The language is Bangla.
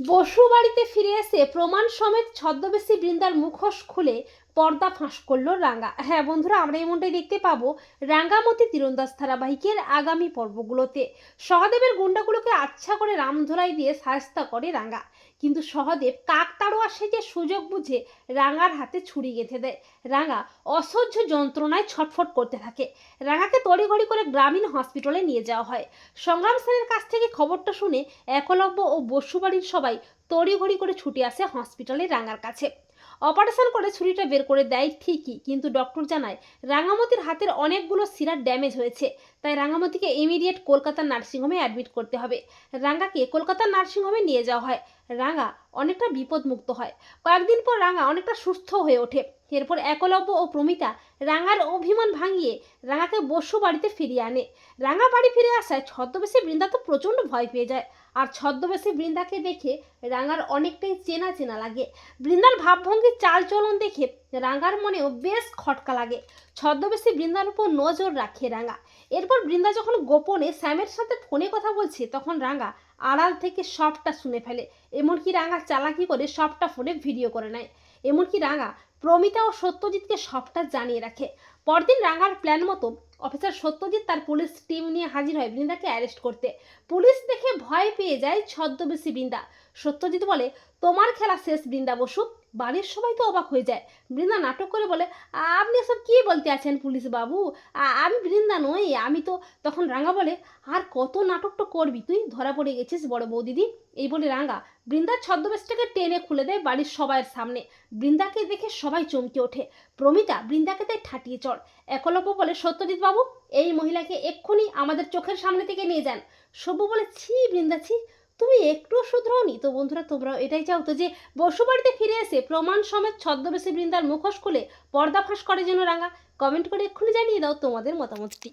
বসু বাড়িতে ফিরে এসে প্রমাণ সমেত ছদ্মবেশী বৃন্দার মুখোশ খুলে পর্দা ফাঁস করল রাঙ্গা। হ্যাঁ বন্ধুরা, আমরা এমনটাই দেখতে পাবো রাঙ্গামতি তীরন্দাজ ধারাবাহিকের আগামী পর্বগুলোতে। সহদেবের গুন্ডাগুলোকে আচ্ছা করে রামধোলাই দিয়ে সাহস্তা করে রাঙ্গা। কিন্তু সহদেব কাকতাড়োয়া সেজে সুযোগ বুঝে রাঙ্গার হাতে ছুরি গেঁথে দেয়। রাঙ্গা অসহ্য যন্ত্রণায় ছটফট করতে থাকে। রাঙ্গাকে তড়িঘড়ি করে গ্রামীণ হসপিটালে নিয়ে যাওয়া হয়। সংগ্রাম সেনের কাছ থেকে খবরটা শুনে একলব্য ও বসুবাড়ির সবাই তড়িঘড়ি করে ছুটে আসে হসপিটালে রাঙার কাছে। অপারেশন করে ছুরিটা বের করে দেয় ঠিকই, কিন্তু ডক্টর জানায়, রাঙামতির হাতের অনেকগুলো সিরার ড্যামেজ হয়েছে, তাই রাঙামতিকে ইমিডিয়েট কলকাতার নার্সিংহোমে অ্যাডমিট করতে হবে। রাঙ্গাকে কলকাতার নার্সিংহোমে নিয়ে যাওয়া হয়। রাঙা অনেকটা বিপদমুক্ত হয়। কয়েকদিন পর রাঙা অনেকটা সুস্থ হয়ে ওঠে। এরপর একলব্য ও প্রমিতা রাঙার অভিমান ভাঙিয়ে রাঙাকে বসু বাড়িতে ফিরিয়ে আনে। রাঙা বাড়ি ফিরে আসায় ছদ্মবেশী বৃন্দা তো প্রচণ্ড ভয় পেয়ে যায়। আর ছদ্মবেশী বৃন্দাকে দেখে রাঙার অনেকটাই চেনা চেনা লাগে। বৃন্দার ভাবভঙ্গির চালচলন দেখে রাঙার মনেও বেশ খটকা লাগে। ছদ্মবেশী বৃন্দার উপর নজর রাখে রাঙা। এরপর বৃন্দা যখন গোপনে স্যামের সাথে ফোনে কথা বলছে, তখন রাঙা আড়াল থেকে সবটা শুনে ফেলে। এমনকি রাঙা চালাকি করে সবটা ফোনে ভিডিও করে নেয়। এমনকি রাঙা প্রমিতা ও সত্যজিৎকে সবটা জানিয়ে রাখে। পরদিন রাঙার প্ল্যান মতো অফিসার সত্যজিৎ তার পুলিশ টিম নিয়ে হাজির হয় বৃন্দাকে অ্যারেস্ট করতে। পুলিশ দেখে ভয় পেয়ে যায় ছদ্মবেশী বৃন্দা। সত্যজিৎ বলে, তোমার খেলা শেষ, বৃন্দা বসু। বাড়ির সবাই তো অবাক হয়ে যায়। বৃন্দা নাটক করে বলে, আপনি এসব কী বলতে আছেন পুলিশ বাবু? আমি বৃন্দা নই, আমি তো তখন রাঙা বলে, আর কত নাটকটা করবি তুই? ধরা পড়ে গেছিস বড় বৌদিদি এই বলে রাঙা বৃন্দার ছদ্মবেশটাকে টেনে খুলে দেয় বাড়ির সবাইয়ের সামনে। বৃন্দাকে দেখে সবাই চমকে ওঠে। প্রমিতা বৃন্দাকে তাই ঠাটিয়ে চড়। একলব্য বলে, সত্যজিৎ বাবু এই মহিলাকে এক্ষুনি আমাদের চোখের সামনে থেকে নিয়ে যান। সব্য বলে, ছি বৃন্দা, ছি, তুমি একটু শুধরাওনি। তো বন্ধুরা, তোমরাও এটাই চাও তো যে বসুবাড়িতে ফিরে এসে প্রমাণ সমেত ছদ্মবেশী বৃন্দার মুখোশ খুলে পর্দা ফাঁস করে যেন রাঙা। কমেন্ট করে এক্ষুনি জানিয়ে দাও তোমাদের মতামতটি।